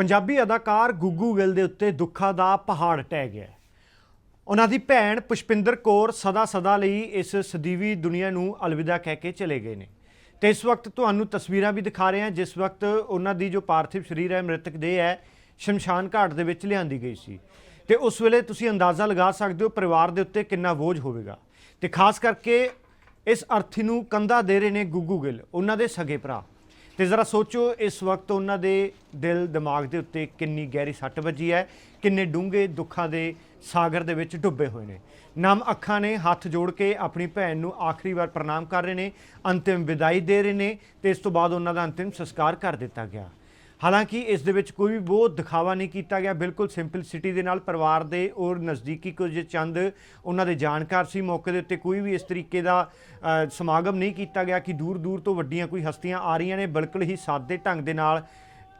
ਪੰਜਾਬੀ ਅਦਾਕਾਰ ਗੁੱਗੂ ਗਿੱਲ ਦੇ ਉੱਤੇ ਦੁੱਖਾਂ ਦਾ ਪਹਾੜ ਟਹਿ ਗਿਆ ਉਹਨਾਂ ਦੀ ਭੈਣ ਪੁਸ਼ਪਿੰਦਰ ਕੌਰ ਸਦਾ ਸਦਾ ਲਈ ਇਸ ਸਦੀਵੀ ਦੁਨੀਆ ਨੂੰ ਅਲਵਿਦਾ ਕਹਿ ਕੇ ਚਲੇ ਗਏ ਨੇ। ਤੇ ਇਸ ਵਕਤ ਤੁਹਾਨੂੰ ਤਸਵੀਰਾਂ ਵੀ ਦਿਖਾ ਰਹੇ ਹਾਂ, ਜਿਸ ਵਕਤ ਉਹਨਾਂ ਦੀ ਜੋ ਪਾਰਥਿਵ ਸਰੀਰ ਹੈ, ਮ੍ਰਿਤਕ ਦੇਹ ਹੈ, ਸ਼ਮਸ਼ਾਨ ਘਾਟ ਦੇ ਵਿੱਚ ਲਿਆਂਦੀ ਗਈ ਸੀ। ਤੇ ਉਸ ਵੇਲੇ ਤੁਸੀਂ ਅੰਦਾਜ਼ਾ ਲਗਾ ਸਕਦੇ ਹੋ ਪਰਿਵਾਰ ਦੇ ਉੱਤੇ ਕਿੰਨਾ ਬੋਝ ਹੋਵੇਗਾ। ਤੇ ਖਾਸ ਕਰਕੇ ਇਸ ਅਰਥੀ ਨੂੰ ਕੰਧਾ ਦੇ ਰਹੇ ਨੇ ਗੁੱਗੂ ਗਿੱਲ, ਉਹਨਾਂ ਦੇ ਸਗੇ ਭਰਾ। ਤੇ ਜ਼ਰਾ ਸੋਚੋ, ਇਸ ਵਕਤ ਉਹਨਾਂ ਦੇ ਦਿਲ ਦਿਮਾਗ ਦੇ ਉੱਤੇ ਕਿੰਨੀ ਗਹਿਰੀ ਸੱਟ ਵੱਜੀ ਹੈ, ਕਿੰਨੇ ਡੂੰਘੇ ਦੁੱਖਾਂ ਦੇ ਸਾਗਰ ਦੇ ਵਿੱਚ ਡੁੱਬੇ ਹੋਏ ਨੇ। ਨਮ ਅੱਖਾਂ ਨੇ ਹੱਥ ਜੋੜ ਕੇ ਆਪਣੀ ਭੈਣ ਨੂੰ ਆਖਰੀ ਵਾਰ ਪ੍ਰਣਾਮ ਕਰ ਰਹੇ ਨੇ, ਅੰਤਿਮ ਵਿਦਾਈ ਦੇ ਰਹੇ ਨੇ ਤੇ ਇਸ ਤੋਂ ਬਾਅਦ ਉਹਨਾਂ ਦਾ ਅੰਤਿਮ ਸੰਸਕਾਰ ਕਰ ਦਿੱਤਾ ਗਿਆ। ਹਾਲਾਂਕਿ ਇਸ ਦੇ ਵਿੱਚ ਕੋਈ ਵੀ ਬਹੁਤ ਦਿਖਾਵਾ ਨਹੀਂ ਕੀਤਾ ਗਿਆ। ਬਿਲਕੁਲ ਸਿੰਪਲਿਸਿਟੀ ਦੇ ਨਾਲ ਪਰਿਵਾਰ ਦੇ ਔਰ ਨਜ਼ਦੀਕੀ ਕੁਝ ਚੰਦ ਉਹਨਾਂ ਦੇ ਜਾਣਕਾਰ ਸੀ। ਮੌਕੇ ਦੇ ਉੱਤੇ ਕੋਈ ਵੀ ਇਸ ਤਰੀਕੇ ਦਾ ਸਮਾਗਮ ਨਹੀਂ ਕੀਤਾ ਗਿਆ ਕਿ ਦੂਰ ਦੂਰ ਤੋਂ ਵੱਡੀਆਂ ਕੋਈ ਹਸਤੀਆਂ ਆ ਰਹੀਆਂ ਨੇ। ਬਿਲਕੁਲ ਹੀ ਸਾਦੇ ਢੰਗ ਦੇ ਨਾਲ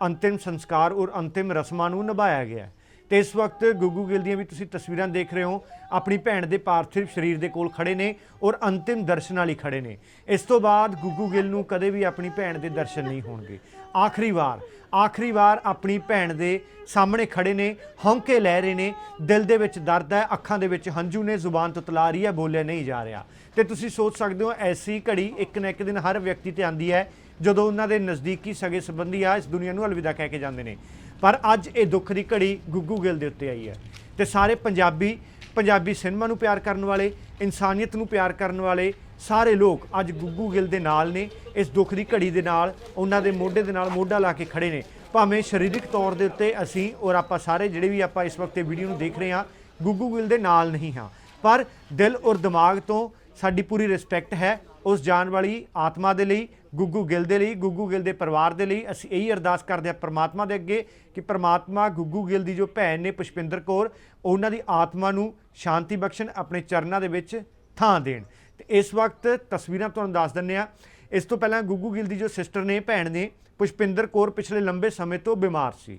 ਅੰਤਿਮ ਸੰਸਕਾਰ ਔਰ ਅੰਤਿਮ ਰਸਮਾਂ ਨੂੰ ਨਿਭਾਇਆ ਗਿਆ। ਤੇ ਇਸ ਵਕਤ ਗੁੱਗੂ ਗਿੱਲ ਦੀਆਂ ਵੀ ਤੁਸੀਂ ਤਸਵੀਰਾਂ ਦੇਖ ਰਹੇ ਹੋ, ਆਪਣੀ ਭੈਣ ਦੇ ਪਾਰਥਿਵ ਸਰੀਰ ਦੇ ਕੋਲ ਖੜੇ ਨੇ ਔਰ ਅੰਤਿਮ ਦਰਸ਼ਨਾਂ ਲਈ ਖੜੇ ਨੇ। ਇਸ ਤੋਂ ਬਾਅਦ ਗੁੱਗੂ ਗਿੱਲ ਨੂੰ ਕਦੇ ਵੀ ਆਪਣੀ ਭੈਣ ਦੇ ਦਰਸ਼ਨ ਨਹੀਂ ਹੋਣਗੇ। ਆਖਰੀ ਵਾਰ ਆਖਰੀ ਵਾਰ ਆਪਣੀ ਭੈਣ ਦੇ ਸਾਹਮਣੇ ਖੜੇ ਨੇ, ਹੌਂਕੇ ਲੈ ਰਹੇ ਨੇ, ਦਿਲ ਦੇ ਵਿੱਚ ਦਰਦ ਹੈ, ਅੱਖਾਂ ਦੇ ਵਿੱਚ ਹੰਝੂ ਨੇ, ਜ਼ੁਬਾਨ ਤੁਤਲਾ ਰਹੀ ਹੈ, ਬੋਲਿਆ ਨਹੀਂ ਜਾ ਰਿਹਾ। ਤੇ ਤੁਸੀਂ ਸੋਚ ਸਕਦੇ ਹੋ, ਐਸੀ ਘੜੀ ਇੱਕ ਨਾ ਇੱਕ ਦਿਨ ਹਰ ਵਿਅਕਤੀ ਤੇ ਆਂਦੀ ਹੈ, ਜਦੋਂ ਉਹਨਾਂ ਦੇ ਨਜ਼ਦੀਕੀ ਸਗੇ ਸੰਬੰਧੀ ਆ, ਇਸ ਦੁਨੀਆ ਨੂੰ ਅਲਵਿਦਾ ਕਹਿ ਕੇ ਜਾਂਦੇ ਨੇ। ਪਰ ਅੱਜ ਇਹ ਦੁੱਖ ਦੀ ਘੜੀ ਗੁੱਗੂ ਗਿੱਲ ਦੇ ਉੱਤੇ ਆਈ ਹੈ। ਤੇ ਸਾਰੇ ਪੰਜਾਬੀ ਪੰਜਾਬੀ ਸਿਨੇਮਾ ਨੂੰ ਪਿਆਰ ਕਰਨ ਵਾਲੇ, ਇਨਸਾਨੀਅਤ ਨੂੰ ਪਿਆਰ ਕਰਨ ਵਾਲੇ ਸਾਰੇ ਲੋਕ ਅੱਜ ਗੁੱਗੂ ਗਿੱਲ ਦੇ ਨਾਲ ਨੇ। ਇਸ ਦੁੱਖ ਦੀ ਘੜੀ ਦੇ ਨਾਲ, ਉਹਨਾਂ ਦੇ ਮੋਢੇ ਦੇ ਨਾਲ ਮੋਢਾ ਲਾ ਕੇ ਖੜੇ ਨੇ। ਭਾਵੇਂ ਸਰੀਰਕ ਤੌਰ ਦੇ ਉੱਤੇ ਅਸੀਂ ਔਰ ਆਪਾਂ ਸਾਰੇ ਜਿਹੜੇ ਵੀ ਆਪਾਂ ਇਸ ਵਕਤ ਇਹ ਵੀਡੀਓ ਨੂੰ ਦੇਖ ਰਹੇ ਹਾਂ, ਗੁੱਗੂ ਗਿੱਲ ਦੇ ਨਾਲ ਨਹੀਂ ਹਾਂ। ਪਰ ਦਿਲ ਔਰ ਦਿਮਾਗ ਤੋਂ ਸਾਡੀ ਪੂਰੀ ਰਿਸਪੈਕਟ ਹੈ ਉਸ ਜਾਣ ਵਾਲੀ ਆਤਮਾ ਦੇ ਲਈ। ਗੁੱਗੂ ਗਿੱਲ ਦੇ ਲਈ, ਗੁੱਗੂ ਗਿੱਲ ਦੇ ਪਰਿਵਾਰ ਦੇ ਲਈ ਅਸੀਂ ਇਹੀ ਅਰਦਾਸ ਕਰਦੇ ਹਾਂ ਪ੍ਰਮਾਤਮਾ ਦੇ ਅੱਗੇ ਕਿ ਪ੍ਰਮਾਤਮਾ ਗੁੱਗੂ ਗਿੱਲ ਦੀ ਜੋ ਭੈਣ ਨੇ ਪੁਸ਼ਪਿੰਦਰ ਕੌਰ, ਉਹਨਾਂ ਦੀ ਆਤਮਾ ਨੂੰ ਸ਼ਾਂਤੀ ਬਖਸ਼ਣ, ਆਪਣੇ ਚਰਨਾਂ ਦੇ ਵਿੱਚ ਥਾਂ ਦੇਣ। ਤੇ ਇਸ ਵਕਤ ਤਸਵੀਰਾਂ ਤੁਹਾਨੂੰ ਦੱਸ ਦਿੰਨੇ ਆ ਇਸ ਤੋਂ ਪਹਿਲਾਂ ਗੁੱਗੂ ਗਿੱਲ ਦੀ ਜੋ ਸਿਸਟਰ ਨੇ, ਭੈਣ ਨੇ ਪੁਸ਼ਪਿੰਦਰ ਕੌਰ ਪਿਛਲੇ ਲੰਬੇ ਸਮੇਂ ਤੋਂ ਬਿਮਾਰ ਸੀ।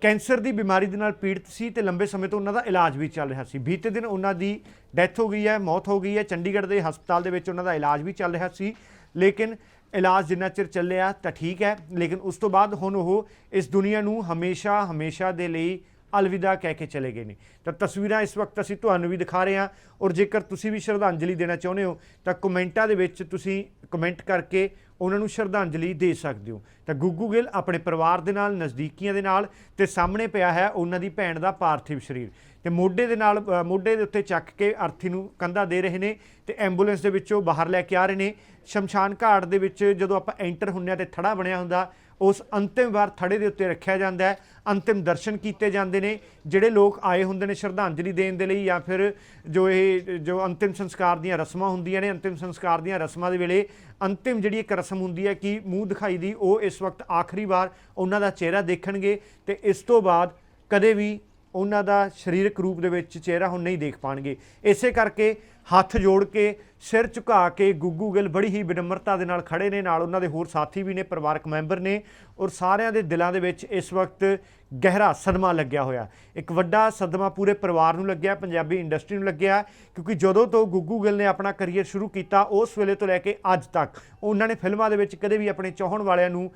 ਕੈਂਸਰ ਦੀ ਬਿਮਾਰੀ ਦੇ ਨਾਲ ਪੀੜਤ ਸੀ ਤੇ ਲੰਬੇ ਸਮੇਂ ਤੋਂ ਉਹਨਾਂ ਦਾ ਇਲਾਜ ਵੀ ਚੱਲ ਰਿਹਾ ਸੀ। ਬੀਤੇ ਦਿਨ ਉਹਨਾਂ ਦੀ ਡੈਥ ਹੋ ਗਈ ਹੈ, ਮੌਤ ਹੋ ਗਈ ਹੈ। ਚੰਡੀਗੜ੍ਹ ਦੇ ਹਸਪਤਾਲ ਦੇ ਵਿੱਚ ਉਹਨਾਂ ਦਾ ਇਲਾਜ ਵੀ ਚੱਲ ਰਿਹਾ ਸੀ। ਲੇਕਿਨ ਇਲਾਜ ਜਿੰਨਾ ਚਿਰ ਚੱਲਿਆ ਤਾਂ ਠੀਕ ਹੈ, ਲੇਕਿਨ ਉਸ ਤੋਂ ਬਾਅਦ ਹੁਣ ਉਹ ਇਸ ਦੁਨੀਆ ਨੂੰ ਹਮੇਸ਼ਾ ਹਮੇਸ਼ਾ ਦੇ ਲਈ ਅਲਵਿਦਾ ਕਹਿ ਕੇ ਚਲੇ ਗਏ ਨੇ। ਤਾਂ ਤਸਵੀਰਾਂ ਇਸ ਵਕਤ ਅਸੀਂ ਤੁਹਾਨੂੰ ਵੀ ਦਿਖਾ ਰਹੇ ਹਾਂ ਔਰ ਜੇਕਰ ਤੁਸੀਂ ਵੀ ਸ਼ਰਧਾਂਜਲੀ ਦੇਣਾ ਚਾਹੁੰਦੇ ਹੋ ਤਾਂ ਕਮੈਂਟਾਂ ਦੇ ਵਿੱਚ ਤੁਸੀਂ ਕਮੈਂਟ ਕਰਕੇ ਉਹਨਾਂ ਨੂੰ ਸ਼ਰਧਾਂਜਲੀ ਦੇ ਸਕਦੇ ਹੋ। ਤਾਂ ਗੁੱਗੂ ਗਿੱਲ ਆਪਣੇ ਪਰਿਵਾਰ ਦੇ ਨਾਲ, ਨਜ਼ਦੀਕੀਆਂ ਦੇ ਨਾਲ ਤੇ ਸਾਹਮਣੇ ਪਿਆ ਹੈ ਉਹਨਾਂ ਦੀ ਭੈਣ ਦਾ ਪਾਰਥਿਵ ਸਰੀਰ। ਤੇ ਮੋਢੇ ਦੇ ਨਾਲ ਮੋਢੇ ਦੇ ਉੱਤੇ ਚੱਕ ਕੇ ਅਰਥੀ ਨੂੰ ਕੰਧਾ ਦੇ ਰਹੇ ਨੇ ਤੇ ਐਂਬੂਲੈਂਸ ਦੇ ਵਿੱਚੋਂ ਬਾਹਰ ਲੈ ਕੇ ਆ ਰਹੇ ਨੇ। ਸ਼ਮਸ਼ਾਨ ਘਾਟ ਦੇ ਵਿੱਚ ਜਦੋਂ ਆਪਾਂ ਐਂਟਰ ਹੁੰਨੇ ਆ ਤੇ ਥੜਾ ਬਣਿਆ ਹੁੰਦਾ ਉਸ ਅੰਤਿਮ ਵਾਰ ਥੜੇ ਦੇ ਉੱਤੇ ਰੱਖਿਆ ਜਾਂਦਾ ਹੈ। ਅੰਤਿਮ ਦਰਸ਼ਨ ਕੀਤੇ ਜਾਂਦੇ ਨੇ। ਜਿਹੜੇ ਲੋਕ ਆਏ ਹੁੰਦੇ ਨੇ ਸ਼ਰਧਾਂਜਲੀ ਦੇਣ ਦੇ ਲਈ ਜਾਂ ਫਿਰ ਜੋ ਇਹ, ਜੋ ਅੰਤਿਮ ਸੰਸਕਾਰ ਦੀਆਂ ਰਸਮਾਂ ਹੁੰਦੀਆਂ ਨੇ, ਅੰਤਿਮ ਸੰਸਕਾਰ ਦੀਆਂ ਰਸਮਾਂ ਦੇ ਵੇਲੇ ਅੰਤਿਮ ਜਿਹੜੀ ਇੱਕ ਰਸਮ ਹੁੰਦੀ ਹੈ ਕਿ ਮੂੰਹ ਦਿਖਾਈ ਦੀ, ਉਹ ਇਸ ਵਕਤ ਆਖਰੀ ਵਾਰ ਉਹਨਾਂ ਦਾ ਚਿਹਰਾ ਦੇਖਣਗੇ ਤੇ ਇਸ ਤੋਂ ਬਾਅਦ ਕਦੇ ਵੀ ਉਹਨਾਂ ਦਾ ਸਰੀਰਕ ਰੂਪ ਦੇ ਵਿੱਚ ਚਿਹਰਾ ਹੁਣ ਨਹੀਂ ਦੇਖ ਪਾਣਗੇ। ਇਸੇ ਕਰਕੇ ਹੱਥ ਜੋੜ ਕੇ, ਸਿਰ ਝੁਕਾ ਕੇ ਗੁੱਗੂ ਗਿੱਲ ਬੜੀ ਹੀ ਵਿਨਮਰਤਾ ਦੇ ਨਾਲ ਖੜੇ ਨੇ। ਨਾਲ ਉਹਨਾਂ ਦੇ ਹੋਰ ਸਾਥੀ ਵੀ ਨੇ, ਪਰਿਵਾਰਕ ਮੈਂਬਰ ਨੇ ਔਰ ਸਾਰਿਆਂ ਦੇ ਦਿਲਾਂ ਦੇ ਵਿੱਚ ਇਸ ਵਕਤ ਗਹਿਰਾ ਸਦਮਾ ਲੱਗਿਆ ਹੋਇਆ। ਇੱਕ ਵੱਡਾ ਸਦਮਾ ਪੂਰੇ ਪਰਿਵਾਰ ਨੂੰ ਲੱਗਿਆ, ਪੰਜਾਬੀ ਇੰਡਸਟਰੀ ਨੂੰ ਲੱਗਿਆ, ਕਿਉਂਕਿ ਜਦੋਂ ਤੋਂ ਗੁੱਗੂ ਗਿੱਲ ਨੇ ਆਪਣਾ ਕੈਰੀਅਰ ਸ਼ੁਰੂ ਕੀਤਾ, ਉਸ ਵੇਲੇ ਤੋਂ ਲੈ ਕੇ ਅੱਜ ਤੱਕ ਉਹਨਾਂ ਨੇ ਫਿਲਮਾਂ ਦੇ ਵਿੱਚ ਕਦੇ ਵੀ ਆਪਣੇ ਚਾਹਣ ਵਾਲਿਆਂ ਨੂੰ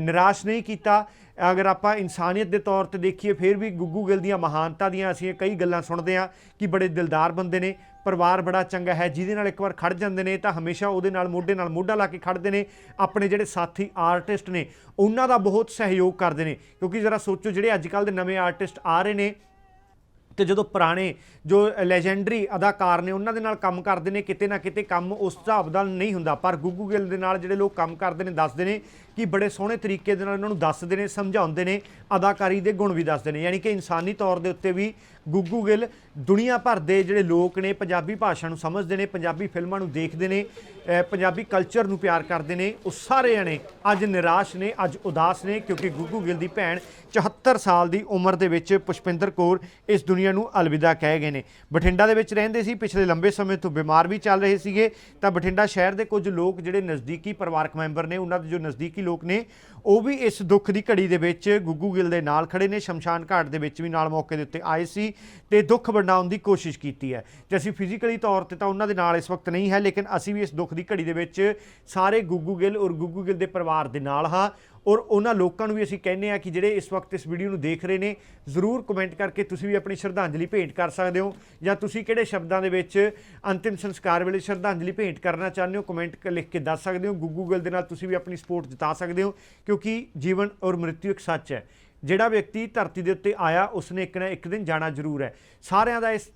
ਨਿਰਾਸ਼ ਨਹੀਂ ਕੀਤਾ। ਅਗਰ ਆਪਾਂ ਇਨਸਾਨੀਅਤ ਦੇ ਤੌਰ ਤੇ ਦੇਖੀਏ, ਫਿਰ ਵੀ ਗੁੱਗੂ ਗਿੱਲ ਦੀਆਂ ਮਹਾਨਤਾ ਦੀਆਂ ਅਸੀਂ ਕਈ ਗੱਲਾਂ ਸੁਣਦੇ ਹਾਂ ਕਿ ਬੜੇ ਦਿਲਦਾਰ ਬੰਦੇ ਨੇ, ਪਰਿਵਾਰ ਬੜਾ ਚੰਗਾ ਹੈ, ਜਿਹਦੇ ਨਾਲ ਇੱਕ ਵਾਰ ਖੜ ਜਾਂਦੇ ਨੇ ਤਾਂ ਹਮੇਸ਼ਾ ਉਹਦੇ ਨਾਲ ਮੋਢੇ ਨਾਲ ਮੋਢਾ ਲਾ ਕੇ ਖੜਦੇ ਨੇ, ਆਪਣੇ ਜਿਹੜੇ ਸਾਥੀ ਆਰਟਿਸਟ ਨੇ, ਉਹਨਾਂ ਦਾ ਬਹੁਤ ਸਹਿਯੋਗ ਕਰਦੇ ਨੇ। ਕਿਉਂਕਿ ਜਰਾ ਸੋਚੋ ਜਿਹੜੇ ਅੱਜ ਕੱਲ ਦੇ ਨਵੇਂ ਆਰਟਿਸਟ ਆ ਰਹੇ ਨੇ ਤੇ ਜਦੋਂ ਪੁਰਾਣੇ ਜੋ ਲੈਜੈਂਡਰੀ ਅਦਾਕਾਰ ਨੇ ਉਹਨਾਂ ਦੇ ਨਾਲ ਕੰਮ ਕਰਦੇ ਨੇ, ਕਿਤੇ ਨਾ ਕਿਤੇ ਕੰਮ ਉਸ ਹਿਸਾਬ ਦਾ ਨਹੀਂ ਹੁੰਦਾ। ਪਰ ਗੁੱਗੂ ਗਿੱਲ ਦੇ ਨਾਲ ਜਿਹੜੇ ਲੋਕ ਕੰਮ ਕਰਦੇ ਨੇ, ਦੱਸਦੇ ਨੇ ਕਿ ਬੜੇ ਸੋਹਣੇ ਤਰੀਕੇ ਦੇ ਨਾਲ ਉਹਨਾਂ ਨੂੰ ਦੱਸਦੇ ਨੇ, ਸਮਝਾਉਂਦੇ ਨੇ, ਅਦਾਕਾਰੀ ਦੇ ਗੁਣ ਵੀ ਦੱਸਦੇ ਨੇ। ਯਾਨੀ ਕਿ ਇਨਸਾਨੀ ਤੌਰ ਦੇ ਉੱਤੇ ਵੀ ਗੁੱਗੂ ਗਿੱਲ, ਦੁਨੀਆ ਭਰ ਦੇ ਜਿਹੜੇ ਲੋਕ ਨੇ, ਪੰਜਾਬੀ ਭਾਸ਼ਾ ਨੂੰ ਸਮਝਦੇ ਨੇ, ਪੰਜਾਬੀ ਫਿਲਮਾਂ ਨੂੰ ਦੇਖਦੇ ਨੇ ਪੰਜਾਬੀ ਕਲਚਰ ਨੂੰ ਪਿਆਰ ਕਰਦੇ ਨੇ, ਉਹ ਸਾਰੇ ਜਣੇ ਅੱਜ ਨਿਰਾਸ਼ ਨੇ, ਅੱਜ ਉਦਾਸ ਨੇ, ਕਿਉਂਕਿ ਗੁੱਗੂ ਗਿੱਲ ਦੀ ਭੈਣ 74 ਸਾਲ ਦੀ ਉਮਰ ਦੇ ਵਿੱਚ ਪੁਸ਼ਪਿੰਦਰ ਕੌਰ ਇਸ ਦੁਨੀਆ ਨੂੰ ਅਲਵਿਦਾ ਕਹਿ ਗਏ ਨੇ। ਬਠਿੰਡਾ ਦੇ ਵਿੱਚ ਰਹਿੰਦੇ ਸੀ, ਪਿਛਲੇ ਲੰਬੇ ਸਮੇਂ ਤੋਂ ਬਿਮਾਰ ਵੀ ਚੱਲ ਰਹੇ ਸੀਗੇ। ਤਾਂ ਬਠਿੰਡਾ ਸ਼ਹਿਰ ਦੇ ਕੁਝ ਲੋਕ ਜਿਹੜੇ ਨਜ਼ਦੀਕੀ ਪਰਿਵਾਰਕ ਮੈਂਬਰ ਨੇ, ਉਹਨਾਂ ਦੇ ਜੋ ਨਜ਼ਦੀਕੀ ਲੋਕ ਨੇ, ਉਹ ਵੀ ਇਸ ਦੁੱਖ ਦੀ ਘੜੀ ਦੇ ਵਿੱਚ ਗੁੱਗੂ ਗਿੱਲ ਦੇ ਨਾਲ ਖੜੇ ਨੇ, ਸ਼ਮਸ਼ਾਨ ਘਾਟ ਦੇ ਵਿੱਚ ਵੀ ਨਾਲ ਮੌਕੇ ਦੇ ਉੱਤੇ ਆਏ ਸੀ। ਤੇ ਦੁੱਖ ਵੰਡਾਉਣ ਦੀ ਕੋਸ਼ਿਸ਼ ਕੀਤੀ ਹੈ। ਤੇ ਅਸੀਂ ਫਿਜ਼ੀਕਲੀ ਤੌਰ ਤੇ ਤਾਂ ਉਹਨਾਂ ਦੇ ਨਾਲ ਇਸ ਵਕਤ ਨਹੀਂ ਹੈ, ਲੇਕਿਨ ਅਸੀਂ ਵੀ ਇਸ ਦੁੱਖ ਦੀ ਘੜੀ ਦੇ ਵਿੱਚ ਸਾਰੇ ਗੁੱਗੂ ਗਿੱਲ ਔਰ ਗੁੱਗੂ ਗਿੱਲ ਦੇ ਪਰਿਵਾਰ ਦੇ ਨਾਲ ਹਾਂ ਔਰ ਉਹਨਾਂ ਲੋਕਾਂ ਨੂੰ ਵੀ ਅਸੀਂ ਕਹਿੰਦੇ ਆ ਕਿ ਜਿਹੜੇ ਇਸ ਵਕਤ ਇਸ ਵੀਡੀਓ ਨੂੰ ਦੇਖ ਰਹੇ ਨੇ, ਜ਼ਰੂਰ ਕਮੈਂਟ ਕਰਕੇ ਤੁਸੀਂ ਵੀ ਆਪਣੀ ਸ਼ਰਧਾਂਜਲੀ ਭੇਂਟ ਕਰ ਸਕਦੇ ਹੋ ਜਾਂ ਤੁਸੀਂ ਕਿਹੜੇ ਸ਼ਬਦਾਂ ਦੇ ਵਿੱਚ ਅੰਤਿਮ ਸੰਸਕਾਰ ਵੇਲੇ ਸ਼ਰਧਾਂਜਲੀ ਭੇਂਟ ਕਰਨਾ ਚਾਹੁੰਦੇ ਹੋ ਕਮੈਂਟ ਲਿਖ ਕੇ ਦੱਸ ਸਕਦੇ ਹੋ। ਗੁੱਗੂ ਗਿੱਲ ਦੇ ਨਾਲ ਤੁਸੀਂ ਵੀ ਆਪਣੀ ਸਪੋਰਟ ਜਤਾ ਸਕਦੇ ਹੋ, ਕਿਉਂਕਿ ਜੀਵਨ ਔਰ ਮ੍ਰਿਤਿੂ ਇੱਕ ਸੱਚ ਹੈ। ਜਿਹੜਾ ਵਿਅਕਤੀ ਧਰਤੀ ਦੇ ਉੱਤੇ ਆਇਆ, ਉਸਨੇ ਇੱਕ ਨਾ ਇੱਕ ਦਿਨ ਜਾਣਾ ਜ਼ਰੂਰ ਹੈ। ਸਾਰਿਆਂ ਦਾ ਇਸ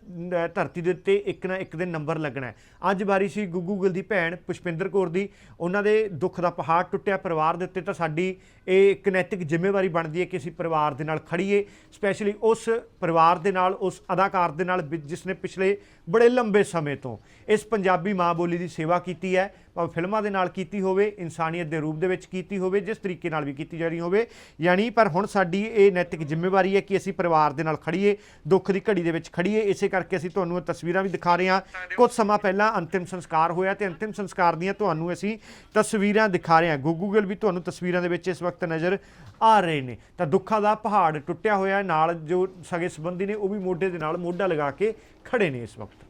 ਧਰਤੀ ਦੇ ਉੱਤੇ ਇੱਕ ਨਾ ਇੱਕ ਦਿਨ ਨੰਬਰ ਲੱਗਣਾ ਅੱਜ ਵਾਰੀ ਸੀ ਗੁੱਗੂ ਗਿੱਲ ਦੀ ਭੈਣ ਪੁਸ਼ਪਿੰਦਰ ਕੌਰ ਦੀ। ਉਹਨਾਂ ਦੇ ਦੁੱਖ ਦਾ ਪਹਾੜ ਟੁੱਟਿਆ ਪਰਿਵਾਰ ਦੇ ਉੱਤੇ ਤਾਂ ਸਾਡੀ ਇਹ ਇੱਕ ਨੈਤਿਕ ਜ਼ਿੰਮੇਵਾਰੀ ਬਣਦੀ ਹੈ ਕਿ ਅਸੀਂ ਪਰਿਵਾਰ ਦੇ ਨਾਲ ਖੜੀਏ ਸਪੈਸ਼ਲੀ ਉਸ ਪਰਿਵਾਰ ਦੇ ਨਾਲ, ਉਸ ਅਦਾਕਾਰ ਦੇ ਨਾਲ ਵੀ ਜਿਸ ਨੇ ਪਿਛਲੇ ਬੜੇ ਲੰਬੇ ਸਮੇਂ ਤੋਂ ਇਸ ਪੰਜਾਬੀ ਮਾਂ ਬੋਲੀ ਦੀ ਸੇਵਾ ਕੀਤੀ ਹੈ। ਫਿਲਮਾਂ ਦੇ ਨਾਲ ਕੀਤੀ ਹੋਵੇ, ਇਨਸਾਨੀਅਤ ਦੇ ਰੂਪ ਦੇ ਵਿੱਚ ਕੀਤੀ ਹੋਵੇ, ਜਿਸ ਤਰੀਕੇ ਨਾਲ ਵੀ ਕੀਤੀ ਜਾ ਰਹੀ ਹੋਵੇ। ਯਾਨੀ ਪਰ ਹੁਣ ਸਾਡੀ ਇਹ ਨੈਤਿਕ ਜ਼ਿੰਮੇਵਾਰੀ ਹੈ ਕਿ ਅਸੀਂ ਪਰਿਵਾਰ ਦੇ ਨਾਲ ਖੜੀਏ ਦੁੱਖ ਦੀ ਘੜੀ ਦੇ ਵਿੱਚ ਖੜੀਏ ਇਸੇ ਕਰਕੇ ਅਸੀਂ ਤੁਹਾਨੂੰ ਇਹ ਤਸਵੀਰਾਂ ਵੀ ਦਿਖਾ ਰਹੇ ਹਾਂ। ਕੁਝ ਸਮਾਂ ਪਹਿਲਾਂ ਅੰਤਿਮ ਸੰਸਕਾਰ ਹੋਇਆ ਤੇ ਅੰਤਿਮ ਸੰਸਕਾਰ ਦੀਆਂ ਤੁਹਾਨੂੰ ਅਸੀਂ ਤਸਵੀਰਾਂ ਦਿਖਾ ਰਹੇ ਹਾਂ। ਗੂਗਲ ਵੀ ਤੁਹਾਨੂੰ ਤਸਵੀਰਾਂ ਦੇ ਵਿੱਚ ਇਸ ਵਕਤ ਨਜ਼ਰ ਆ ਰਹੇ ਨੇ। ਤਾਂ ਦੁੱਖਾਂ ਦਾ ਪਹਾੜ ਟੁੱਟਿਆ ਹੋਇਆ ਨਾਲ ਜੋ ਸਗੇ ਸੰਬੰਧੀ ਨੇ, ਉਹ ਵੀ ਮੋਢੇ ਦੇ ਨਾਲ ਮੋਢਾ ਲਗਾ ਕੇ ਖੜੇ ਨੇ ਇਸ ਵਕਤ।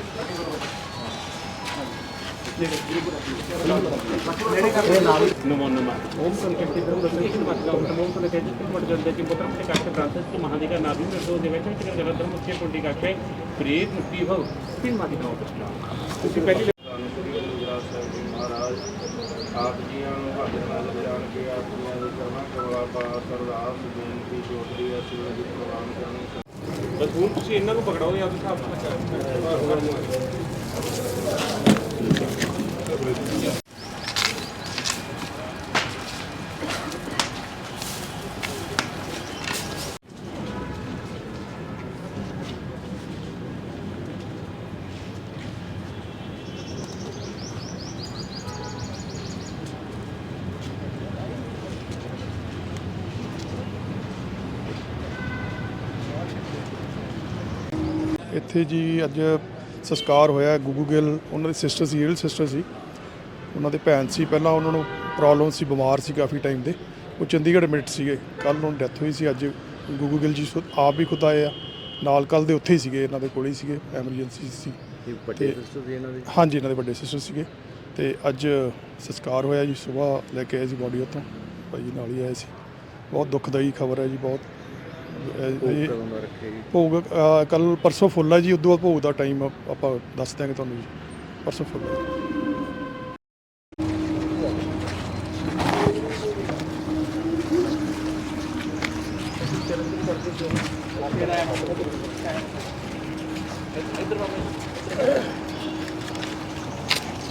ओम संकेती धर्म दर्शन मातृका उत्तम ओम संकेती धर्म मर्जन की पुत्र के काष्ट प्रांतस की महादिका नाभि में दो देवे थे तेरे जगत धर्म के कुंडी का के प्रेत मुक्ति भव तीन मादिका उपस्थित ਤੁਸੀਂ ਪਹਿਲੀ ਧੰਨ ਸ੍ਰੀ ਗੁਰੂ ਗ੍ਰੰਥ ਸਾਹਿਬ ਜੀ ਮਹਾਰਾਜ ਆਪ ਜੀਆਂ ਨੂੰ ਹਾਜ਼ਰ ਨਾਜ਼ਰ ਜਾਣ ਕੇ ਆਪਣੀਆਂ ਦੀ ਕਰਨਾ ਕਰਵਾ ਪਾਸ ਅਰਦਾਸ ਬੇਨਤੀ ਜੋਤਰੀ ਅਸੀਂ ਦੀ ਪ੍ਰਵਾਨ ਕਰਨੀ ਬਸ ਹੁਣ ਤੁਸੀਂ ਇਹਨਾਂ ਨੂੰ ਪਕੜਾਓ ਜਾਂ ਤੁਸੀਂ ਹਿਸਾਬ ਨਾਲ ਇੱਥੇ ਜੀ ਅੱਜ ਸੰਸਕਾਰ ਹੋਇਆ ਗੁੱਗੂ ਗਿੱਲ ਉਹਨਾਂ ਦੀ ਸਿਸਟਰ ਸੀ ਰੀਅਲ ਸਿਸਟਰ ਸੀ। ਉਹਨਾਂ ਦੇ ਭੈਣ ਸੀ ਪਹਿਲਾਂ ਉਹਨਾਂ ਨੂੰ ਪ੍ਰੋਬਲਮ ਸੀ ਬਿਮਾਰ ਸੀ ਕਾਫੀ ਟਾਈਮ ਦੇ। ਉਹ ਚੰਡੀਗੜ੍ਹ ਐਡਮਿਟ ਸੀਗੇ। ਕੱਲ ਉਹਨਾਂ ਨੂੰ ਡੈਥ ਹੋਈ ਸੀ ਅੱਜ ਗੁੱਗੂ ਗਿੱਲ ਜੀ ਖੁਦ ਆਪ ਵੀ ਖੁਦ ਆਏ ਆ। ਨਾਲ ਕੱਲ ਦੇ ਉੱਥੇ ਹੀ ਸੀਗੇ ਇਹਨਾਂ ਦੇ ਕੋਲ ਹੀ ਸੀਗੇ ਐਮਰਜੈਂਸੀ ਸੀ। ਵੱਡੇ ਸਿਸਟਰ ਸੀ ਇਹਨਾਂ ਦੇ? ਹਾਂਜੀ ਇਹਨਾਂ ਦੇ ਵੱਡੇ ਸਿਸਟਰ ਸੀਗੇ। ਤੇ ਅੱਜ ਸੰਸਕਾਰ ਹੋਇਆ ਜੀ ਸਵੇਰ ਲੈ ਕੇ ਆਏ ਸੀ ਬੋਡੀ ਉੱਥੋਂ। ਭਾਈ ਜੀ ਨਾਲ ਹੀ ਆਏ ਸੀ। ਬਹੁਤ ਦੁਖਦਾਈ ਖਬਰ ਹੈ ਜੀ ਬਹੁਤ। ਭੋਗ ਕੱਲ ਪਰਸੋਂ ਫੁੱਲ ਹੈ ਜੀ ਉਦੋਂ ਬਾਅਦ ਭੋਗ ਦਾ ਟਾਈਮ ਆਪਾਂ ਦੱਸ ਦਿਆਂਗੇ ਤੁਹਾਨੂੰ ਜੀ। ਪਰਸੋਂ ਫੁੱਲ ਹੈ।